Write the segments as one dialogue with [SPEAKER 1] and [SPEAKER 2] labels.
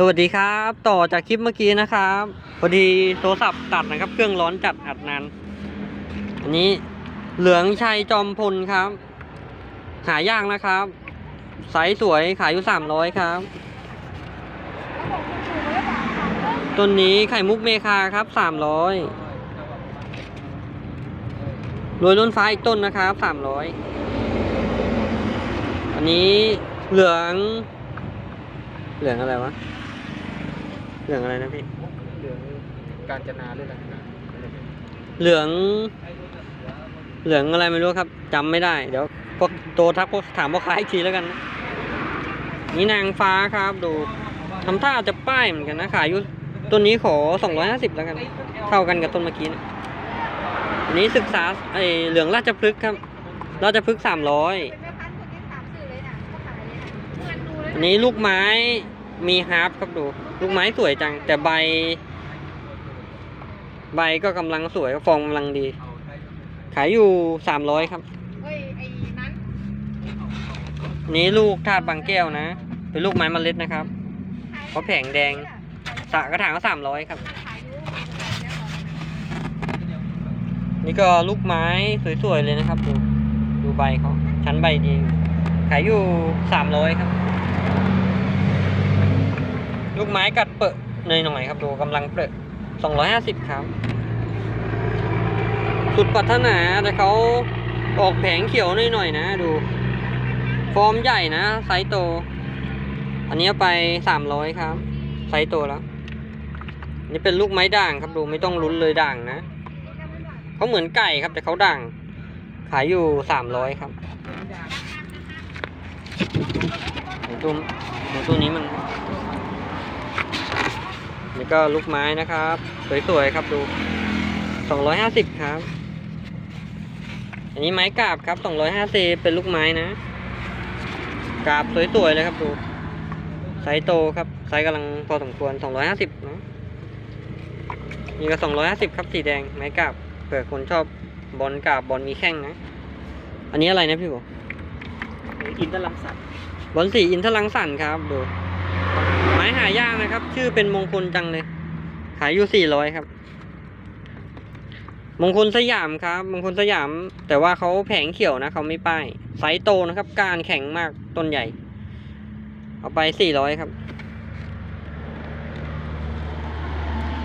[SPEAKER 1] สวัสดีครับ ต่อจากคลิปเมื่อกี้นะครับพอดีโทรศัพท์ตัดนะครับ เครื่องร้อนจัดอัดนานอันนี้เหลืองชัยจอมพลครับ หายากนะครับไซส์สวยขายอยู่สามร้อยครับ ต้นนี้ไข่มุกเมคาครับสามร้อยรวยล้นฟ้าอีกต้นนะครับสามร้อยอันนี้เหลือง เหลืองอะไรวะ เหลืองอะไรนะพี่
[SPEAKER 2] เหลืองการจนาหรืออะไรนะ
[SPEAKER 1] เหลือง เหลืองอะไรไม่รู้ครับจำไม่ได้ เดี๋ยวพวกโตทักพวกถามพ่อค้าอีกทีแล้วกันนะนี่นางฟ้าครับดูทำท่าจะป้ายเหมือนกันนะขายอยู่ต้นนี้ขอสองร้อยห้าสิบแล้วกัน เท่ากันกับต้นเมื่อกี้นะอันนี้ศึกษาไอเหลืองราชพฤกษ์ครับ ราชพฤกษ์สามร้อย
[SPEAKER 3] เป็นแม่พันธุ์คนที่ถามสื่อเลยนะเขาขายเลยนะงานดูเลย
[SPEAKER 1] อันนี้ลูกไม้มีฮาร์ปครับดู ลูกไม้สวยจัง แต่ใบ ใบก็กำลังสวยฟองกำลังดี ขายอยู่สามร้อยครับ
[SPEAKER 3] เฮ้ยไอ้นั้น
[SPEAKER 1] อันนี้ลูกธาตุบางแก้วนะ เป็นลูกไม้เมล็ดนะครับเขาแผงแดงสะกระถางก็สามร้อยครับ
[SPEAKER 3] ขายอยู่
[SPEAKER 1] นี่ก็ลูกไม้สวยๆเลยนะครับ ดูดูใบเขาชั้นใบดี ขายอยู่สามร้อยครับ ลูกไม้กัดเปอะหน่อยๆครับดูกำลังเปอะสองร้อยห้าสิบครับ สุดปรารถนาแต่เขาออกแผงเขียวหน่อยๆนะ ดู ฟอร์มใหญ่นะไซส์โต อันนี้ไปสามร้อยครับ ไซส์โตแล้ว นี่เป็นลูกไม้ด่างครับดูไม่ต้องลุ้นเลยด่างนะเขาเหมือนไก่ครับแต่เขาด่าง ขายอยู่สามร้อยครับหมูตัวหมูตัวนี้มัน นี่ก็ลูกไม้นะครับ สวยๆครับดูสองร้อยห้าสิบครับ อันนี้ไม้กาบครับสองร้อยห้าสิบเป็นลูกไม้นะ กาบสวยๆเลยครับดูไซส์โตครับไซส์กำลังพอสมควรสองร้อยห้าสิบนะนี่ก็สองร้อยห้าสิบครับสีแดงไม้กาบเผื่อคนชอบบอลกาบบอลมีแข้งนะ อันนี้อะไรนะพี่บอก
[SPEAKER 2] อินทรังสัตว์
[SPEAKER 1] บอลสีอินทรังสรรค์ครับดู ไม้หายากนะครับ ชื่อเป็นมงคลจังเลย ขายอยู่สี่ร้อยครับ มงคลสยามครับ มงคลสยาม แต่ว่าเขาแผงเขียวนะเขาไม่ป้ายไซส์โตนะครับ การแข็งมากต้นใหญ่ เอาไปสี่ร้อยครับ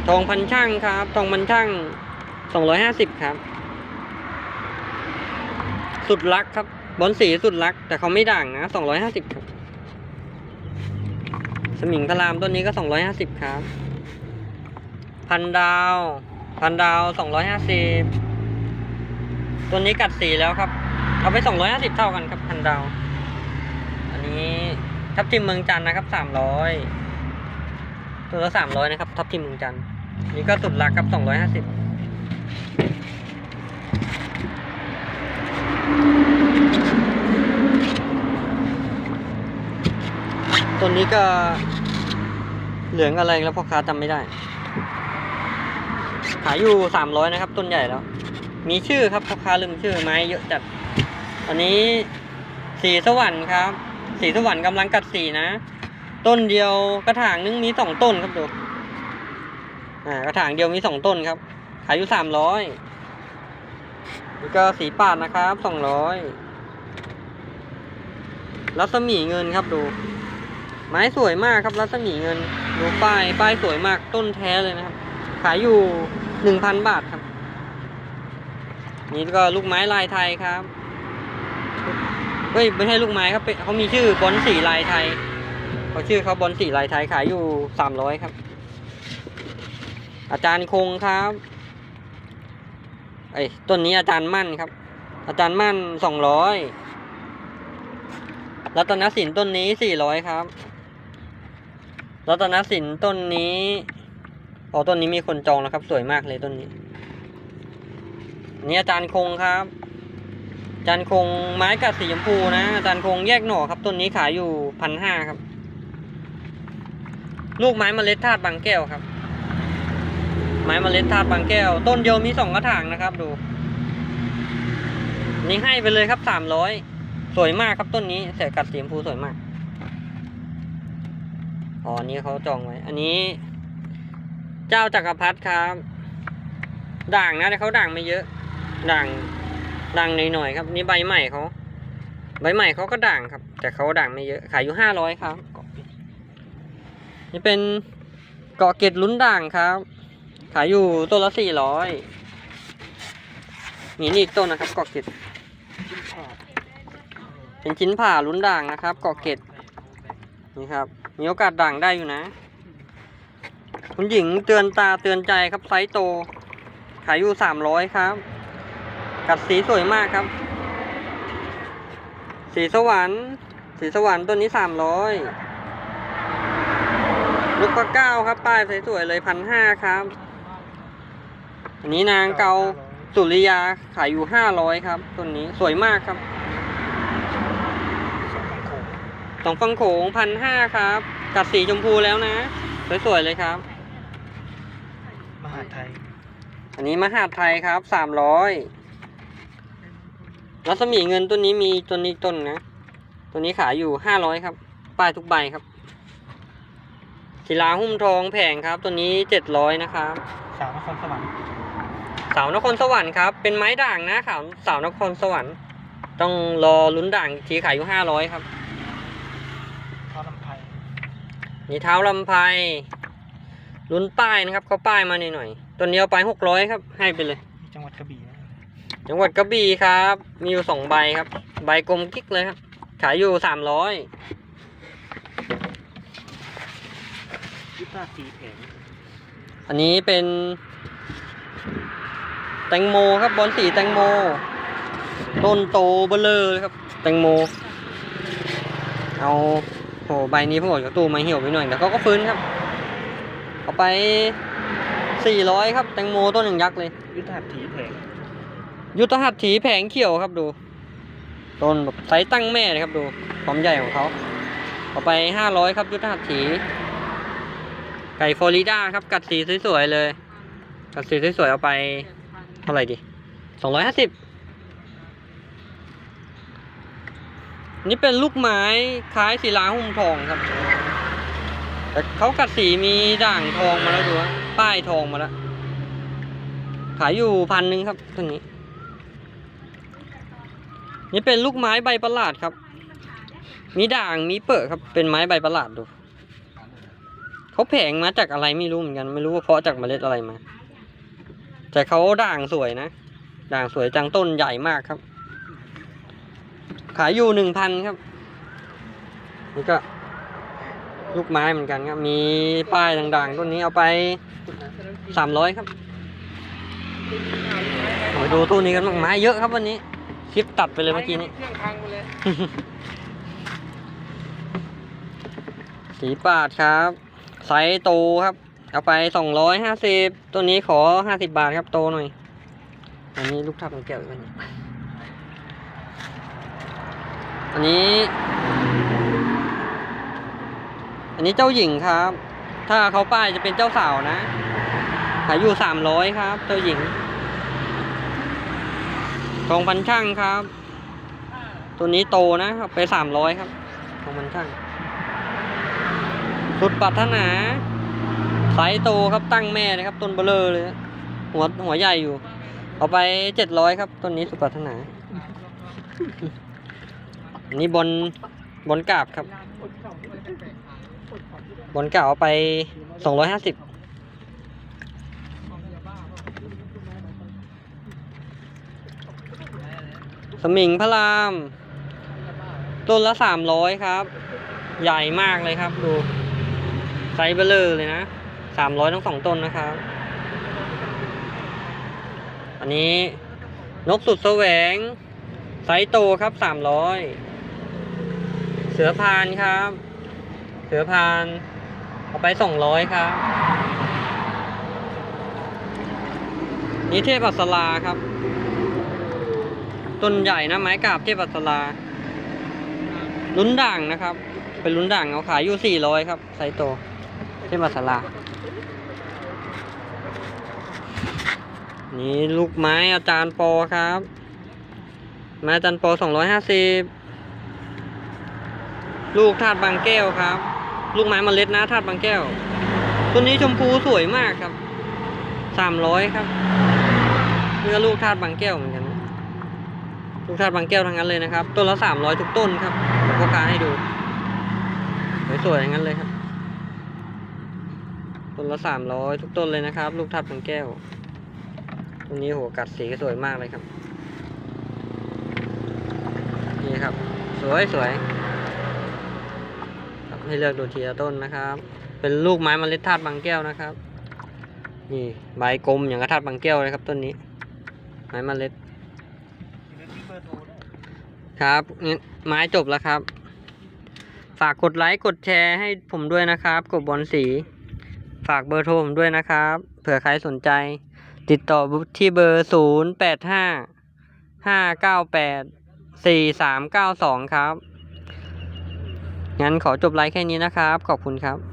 [SPEAKER 1] ทองพันช่างครับ ทองพันช่างสองร้อยห้าสิบครับ สุดรักครับบอลสีสุดรัก แต่เขาไม่ด่างนะสองร้อยห้าสิบครับ มิงพระรามต้นนี้ก็สองร้อยห้าสิบครับ พันดาว พันดาวสองร้อยห้าสิบต้นนี้กัดสีแล้วครับ เอาไปสองร้อยห้าสิบเท่ากันครับพันดาว อันนี้ทับทิมเมืองจันนะครับสามร้อยตัวละสามร้อยนะครับ ทับทิมเมืองจันนี่ก็สุดรักครับสองร้อยห้าสิบ ต้นนี้ก็เหลืองอะไรแล้วพ่อค้าจำไม่ได้ ขายอยู่สามร้อยนะครับ ต้นใหญ่แล้ว มีชื่อครับพ่อค้าลืมชื่อไม้เยอะจัด อันนี้สีสวรรค์ครับ สีสวรรค์กำลังกัดสีนะ ต้นเดียวกระถางนึงมีสองต้นครับดูอ่ากระถางเดียวมีสองต้นครับ ขายอยู่สามร้อยนี่ก็สีปาดนะครับสองร้อยรัศมีเงินครับดู ไม้สวยมากครับรัศมีเงินดูป้ายป้ายสวยมากต้นแท้เลยนะครับ ขายอยู่หนึ่งพันบาทครับ นี่ก็ลูกไม้ลายไทยครับเฮ้ยไม่ใช่ลูกไม้ครับเขามีชื่อบอลสีลายไทยเขาชื่อเขาบอลสีลายไทยขายอยู่สามร้อยครับ อาจารย์คงครับไอ้ยต้นนี้อาจารย์มั่นครับ อาจารย์มั่นสองร้อยรัตนสินต้นนี้สี่ร้อยครับ รัตนสินต้นนี้อ๋อต้นนี้มีคนจองแล้วครับ สวยมากเลยต้นนี้ นี่อาจารย์คงครับอาจารย์คงไม้กัดสีชมพูนะอาจารย์คงแยกหน่อครับต้นนี้ขายอยู่พันห้าครับ ลูกไม้เมล็ดธาตุบางแก้วครับ ไม้เมล็ดธาตุบางแก้ว ต้นเดียวมีสองกระถางนะครับดู นี่ให้ไปเลยครับสามร้อยสวยมากครับต้นนี้เสียกัดสีชมพูสวยมาก อ๋อนี่เขาจองไว้ อันนี้ เจ้าจักรพรรดิครับ ด่างนะแต่เขาด่างไม่เยอะ ด่างด่างหน่อยๆครับ นี่ใบใหม่เขาใบใหม่เขาก็ด่างครับ แต่เขาด่างไม่เยอะ ขายอยู่ห้าร้อยครับนี่เป็นเกาะเกร็ดลุ้นด่างครับ ขายอยู่ต้นละสี่ร้อยมีนี่อีกต้นนะครับเกาะเกร็ดเป็นชิ้นผ่าลุ้นด่างนะครับเกาะเกร็ดนี่ครับ มีโอกาสด่างได้อยู่นะ คุณหญิงเตือนตาเตือนใจครับไซส์โต ขายอยู่สามร้อยครับ กัดสีสวยมากครับ สีสวรรค์ สีสวรรค์ต้นนี้สามร้อยลูกปลาเก้าครับป้ายสวยๆเลยพันห้าครับ อันนี้นางเกาสุริยาขายอยู่ห้าร้อยครับต้นนี้สวยมากครับ
[SPEAKER 2] สองฝั่งโขง
[SPEAKER 1] สองฟังโขงพันห้าครับ กัดสีชมพูแล้วนะ สวยๆเลยครับ
[SPEAKER 2] มหาไทย
[SPEAKER 1] อันนี้มหาดไทยครับสามร้อยรัศมีเงินต้นนี้มีต้นนี้อีกต้นนะตัวนี้ขายอยู่ห้าร้อยครับ ป้ายทุกใบครับศิลาหุ้มทองแผงครับ ตัวนี้เจ็ดร้อยนะครับ
[SPEAKER 2] สาวนครสวรรค์
[SPEAKER 1] สาวนครสวรรค์ครับ เป็นไม้ด่างนะขาวสาวนครสวรรค์ ต้องรอลุ้นด่างอีกทีขายอยู่ห้าร้อยครับ
[SPEAKER 2] ท่อลำไพ
[SPEAKER 1] นี่เท้าลำไพลุ้นป้ายนะครับเขาป้ายมาหน่อยๆตัวนี้เอาไปหกร้อยครับ ให้ไปเลย
[SPEAKER 2] จังหวัดกระบี่นะ
[SPEAKER 1] จังหวัดกระบี่ครับ มีอยู่สองใบครับ ใบกลมกิ๊กเลยครับ ขายอยู่สามร้อย
[SPEAKER 2] ยุทธาสีแผง
[SPEAKER 1] อันนี้เป็นแตงโมครับบอลสีแตงโม ต้นโตเบลเลอร์เลยครับ แตงโม เอา โหใบนี้ผมออกจากตู้มาเหี่ยวไปหน่อยแต่เขาก็ฟื้นครับ เอาไปสี่ร้อยครับแตงโมต้นหนึ่งยักษ์เลย
[SPEAKER 2] ยุทธาสีแผง
[SPEAKER 1] ยุทธหัตถีแผงเขียวครับดู ต้นแบบไซส์ตั้งแม่เลยครับดูความใหญ่ของเขาเอาไปห้าร้อยครับยุทธหัตถี ไก่ฟลอริดาครับกัดสีสวยๆเลย กัดสีสวยๆเอาไปเท่าไหร่ดีสองร้อยห้าสิบ นี่เป็นลูกไม้คล้ายศิลาหุ้มทองครับ แต่เขากัดสีมีด่างทองมาแล้วดูว่าป้ายทองมาแล้ว ขายอยู่พันหนึ่งครับตัวนี้ นี่เป็นลูกไม้ใบประหลาดครับ มีด่างมีเปิดครับ เป็นไม้ใบประหลาดดู เขาแผงมาจากอะไรไม่รู้เหมือนกัน ไม่รู้ว่าเพาะจากเมล็ดอะไรมา แต่เขาด่างสวยนะ ด่างสวยจังต้นใหญ่มากครับ ขายอยู่หนึ่งพันครับ นี่ก็ลูกไม้เหมือนกันครับ มีป้ายด่างๆต้นนี้เอาไปสามร้อยครับมาดูตู้นี้กันบ้างไม้เยอะครับวันนี้ คลิปตัดไปเลยเมื่อกี้นี้
[SPEAKER 2] เครื่องพังไปเลย
[SPEAKER 1] สีปาดครับ ไซส์โตครับ เอาไปสองร้อยห้าสิบตัวนี้ขอห้าสิบบาทครับโตหน่อย อันนี้ลูกทับมันแก้วอีกอันนี้ อันนี้ อันนี้เจ้าหญิงครับ ถ้าเขาป้ายจะเป็นเจ้าสาวนะ ขายอยู่สามร้อยครับ เจ้าหญิงทองพันช่างครับ ตัวนี้โตนะครับไปสามร้อยครับทองพันช่าง สุดปรารถนาไซโตครับตั้งแม่นะครับ ต้นเบลเลอร์เลย หัวหัวใหญ่อยู่ เอาไปเจ็ดร้อยครับ ต้นนี้สุดปรารถนา อันนี้บอลบอลกาบครับ บอลกาบเอาไปสองร้อยห้าสิบสมิงพระราม ต้นละสามร้อยครับ ใหญ่มากเลยครับดู ไซส์เบลเลอร์เลยนะสามร้อยทั้งสองต้นนะครับ อันนี้นกสุดแสวง ไซส์โตครับสามร้อย เสือพานครับ เสือพานเอาไปสองร้อยครับ นี่เทพอัสลาครับ ต้นใหญ่นะไม้กาบเทพอัสลาลุ้นด่างนะครับ เป็นลุ้นด่างเอาขายอยู่สี่ร้อยครับไซโตเทพอัสลานี่ลูกไม้อาจารย์ปอครับ ไม้อาจารย์ปอสองร้อยห้าสิบ ลูกธาตุบางแก้วครับ ลูกไม้เมล็ดนะธาตุบางแก้ว ตัวนี้ชมพูสวยมากครับสามร้อยครับเนื้อลูกธาตุบางแก้วเหมือนกันลูกธาตุบางแก้วทั้งนั้นเลยนะครับต้นละสามร้อยทุกต้นครับผมก็กาให้ดูสวยๆอย่างนั้นเลยครับต้นละสามร้อยทุกต้นเลยนะครับ ลูกธาตุบางแก้วต้นนี้โหกัดสีสวยมากเลยครับนี่ครับ สวยสวย ให้เลือกดูทีละต้นนะครับ เป็นลูกไม้เมล็ดธาตุบางแก้วนะครับ นี่ใบกลมอย่างกระธาตุบางแก้วเลยครับต้นนี้ ไม้เมล็ด ครับงั้นไม้จบแล้วครับ ฝากกดไลค์กดแชร์ให้ผมด้วยนะครับ กดบอลสี ฝากเบอร์โทรผมด้วยนะครับ เผื่อใครสนใจ ติดต่อที่เบอร์ศูนย์แปดห้าห้าเก้าแปดสี่สามเก้าสองครับ งั้นขอจบไลฟ์แค่นี้นะครับ ขอบคุณครับ